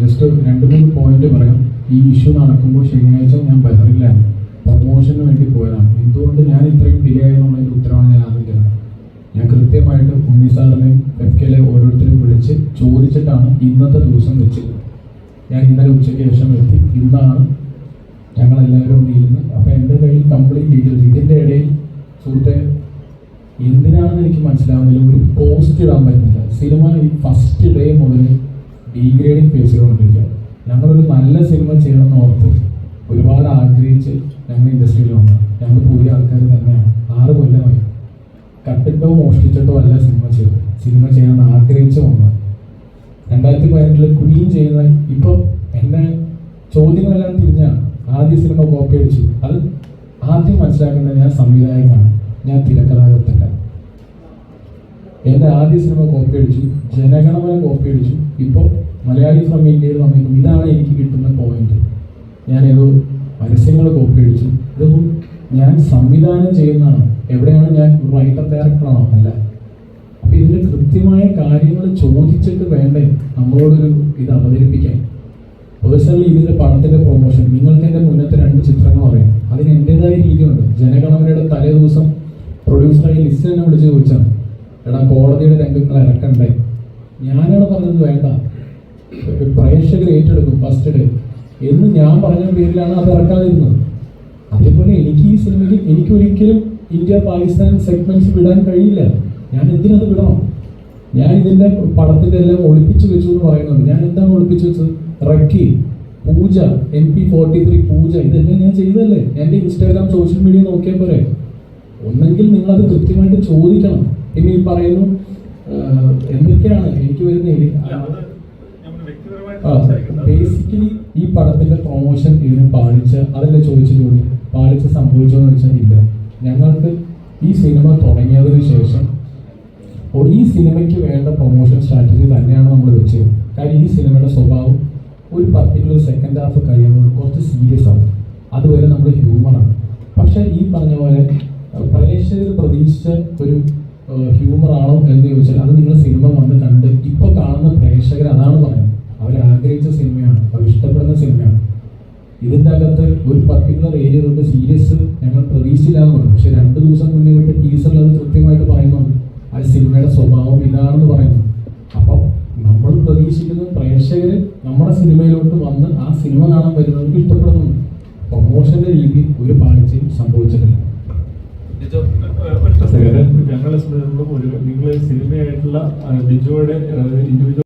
Just രണ്ട് മൂന്ന് point പറയാം. ഈ ഇഷ്യൂ നടക്കുമ്പോൾ ശനിയാഴ്ച ഞാൻ ബഹറിലാണ്. പ്രൊമോഷന് വേണ്ടി പോയതാണ്. എന്തുകൊണ്ട് ഞാൻ ഇത്രയും ഡിലേ ആയെന്നുള്ളതിന്റെ ഉത്തരവാണ് ഞാൻ തരുന്നത് ഞാൻ കൃത്യമായിട്ട് ഉണ്ണി സാറിനെ എഫ്കെയിലെ ഓരോരുത്തരും വിളിച്ച് ചോദിച്ചിട്ടാണ് ഇന്നത്തെ ദിവസം വെച്ചത്. ഞാൻ ഇന്നലെ ഉച്ചയ്ക്ക് ശേഷം എത്തി. ഇന്നാണ് ഞങ്ങളെല്ലാവരും ഇരുന്ന് അപ്പോൾ എന്റെ കയ്യിൽ കംപ്ലീറ്റ് ഡീറ്റെയിൽസ് ഇതിന്റെ ഇടയിൽ സുഹൃത്തെ എന്തിനാണെന്ന് എനിക്ക് മനസ്സിലാവുന്നില്ല. ഒരു പോസ്റ്റ് ഇടാൻ പറ്റുന്നില്ല. സിനിമ ഫസ്റ്റ് ഡേ മുതൽ ഡീഗ്രേഡിങ് ഫേസ് ചെയ്തുകൊണ്ടിരിക്കുക ഞങ്ങളൊരു നല്ല സിനിമ ചെയ്യണമെന്ന് ഓർത്ത് ഒരുപാട് ആഗ്രഹിച്ച് ഞങ്ങൾ ഇൻഡസ്ട്രിയിൽ വന്നു. ഞങ്ങൾ പുതിയ ആൾക്കാർ തന്നെയാണ്. ആറ് കൊല്ലമായി. കട്ടിട്ടോ മോഷ്ടിച്ചിട്ടോ അല്ല സിനിമ ചെയ്തത്. സിനിമ ചെയ്യാൻ ആഗ്രഹിച്ച് വന്നു. രണ്ടായിരത്തി പതിനെട്ടിൽ ക്വീൻ ചെയ്യുന്ന ഇപ്പോൾ എന്റെ ചോദ്യങ്ങളെല്ലാം തിരിഞ്ഞാണ്. ആദ്യ സിനിമ കോപ്പി അടിച്ചു. അത് ആദ്യം മനസ്സിലാക്കുന്നത് ഞാൻ സംവിധായകനാണ്. ഞാൻ തിരക്കഥാകൃത്തല്ല എന്റെ ആദ്യ സിനിമ കോപ്പി അടിച്ചു ജനഗണമന കോപ്പി അടിച്ചു. ഇപ്പോൾ മലയാളി ഫ്രം ഇന്ത്യയിൽ വന്നിരിക്കും ഇതാണ് എനിക്ക് കിട്ടുന്ന പോയിന്റ് ഞാൻ ഏതോ പരസ്യങ്ങൾ കോപ്പി അടിച്ചു. ഇതൊന്നും ഞാൻ സംവിധാനം ചെയ്യുന്നതാണ്. എവിടെയാണ് ഞാൻ റൈറ്റർ ഡയറക്ടറാണോ അല്ല. അപ്പൊ ഇതിന്റെ കൃത്യമായ കാര്യങ്ങൾ ചോദിച്ചിട്ട് വേണ്ടേ നമ്മളോടൊരു ഇത് അവതരിപ്പിക്കാൻ. പേഴ്സണലി ഇതിന്റെ പടത്തിന്റെ പ്രൊമോഷൻ നിങ്ങൾക്ക് എന്റെ മുന്നത്തെ രണ്ട് ചിത്രങ്ങൾ അറിയാം. അതിന് എന്റെതായ രീതിയുണ്ട്. ജനഗണമനയുടെ തലേ ദിവസം പ്രൊഡ്യൂസറായി ലിസ്റ്റ് തന്നെ വിളിച്ച് ചോദിച്ചാണ്. എടാ കോടതിയുടെ രംഗങ്ങൾ ഇറക്കണ്ടേ ഞാനാണ് പറഞ്ഞത് വേണ്ട. പ്രേക്ഷകർ ഏറ്റെടുക്കും ഫസ്റ്റ് ഡേ എന്ന് ഞാൻ പറഞ്ഞ പേരിലാണ് അത് ഇറക്കാതിരുന്നത്. അതേപോലെ എനിക്ക് ഈ സിനിമയ്ക്ക് എനിക്ക് ഒരിക്കലും ഇന്ത്യ പാകിസ്ഥാൻ സെഗ്മെന്റ്സ് വിടാൻ കഴിയില്ല. ഞാൻ എന്തിനത് വിടണം? ഞാൻ ഇതിന്റെ പടത്തിന്റെ എല്ലാം ഒളിപ്പിച്ചു വെച്ചു എന്ന് പറയുന്നുണ്ട്. ഞാൻ എന്താണ് ഒളിപ്പിച്ചു വെച്ചത്? റക്കി Pooja M P forty three Pooja ഇതെല്ലാം ഞാൻ ചെയ്തതല്ലേ? എന്റെ ഇൻസ്റ്റാഗ്രാം സോഷ്യൽ മീഡിയ നോക്കിയാൽ പോരെ? ഒന്നെങ്കിൽ നിങ്ങൾ അത് കൃത്യമായിട്ട് ചോദിക്കണം. പിന്നെ ഈ പറയുന്നു എന്തൊക്കെയാണ് എനിക്ക് വരുന്ന ബേസിക്കലി ഈ പടത്തിന്റെ പ്രൊമോഷൻ ഇതിന് പാലിച്ച അതല്ല ചോദിച്ചിട്ടുള്ളൂ പാലിച്ച സംഭവിച്ചോ എന്ന് വെച്ചാൽ ഇല്ല. ഞങ്ങൾക്ക് ഈ സിനിമ തുടങ്ങിയതിന് ശേഷം ഈ സിനിമയ്ക്ക് വേണ്ട പ്രൊമോഷൻ സ്ട്രാറ്റജി തന്നെയാണ് നമ്മൾ വെച്ചത്. കാര്യം ഈ സിനിമയുടെ സ്വഭാവം ഒരു പർട്ടിക്കുലർ സെക്കൻഡ് ഹാഫ് കഴിയുമ്പോൾ കുറച്ച് സീരിയസ് ആവും അതുവരെ നമ്മൾ ഹ്യൂമറാണ് പക്ഷേ ഈ പറഞ്ഞ പോലെ പ്രേക്ഷകർ പ്രതീക്ഷിച്ച ഒരു ഹ്യൂമർ ആണോ എന്ന് ചോദിച്ചാൽ അത് നിങ്ങൾ സിനിമ വന്ന് കണ്ട് ഇപ്പോൾ കാണുന്ന പ്രേക്ഷകർ അതാണ് പറയുന്നത്. അവർ ആഗ്രഹിച്ച സിനിമയാണ് അവർ ഇഷ്ടപ്പെടുന്ന സിനിമയാണ് ഇതിന്റെ അകത്ത് ഒരു പർട്ടിക്കുലർ ഏരിയ തൊട്ട് സീരിയസ് ഞങ്ങൾ പ്രതീക്ഷിച്ചില്ലാന്ന് പറഞ്ഞു. പക്ഷെ രണ്ട് ദിവസം മുന്നേ വിട്ട് ടീസറിൽ അത് കൃത്യമായിട്ട് പറയുന്നുണ്ട് ആ സിനിമയുടെ സ്വഭാവം ഇതാണെന്ന് പറയുന്നു. അപ്പം നമ്മൾ പ്രതീക്ഷിക്കുന്ന പ്രേക്ഷകർ നമ്മുടെ സിനിമയിലോട്ട് വന്ന് ആ സിനിമ കാണാൻ വരുന്നവർക്ക് ഇഷ്ടപ്പെടുന്നുണ്ട്. പ്രൊമോഷന്റെ രീതി ഒരു പാളിച്ചയും സംഭവിച്ചിട്ടില്ല. ഒരു ഡിജോയുടെ ഇൻഡിവിജ്വൽ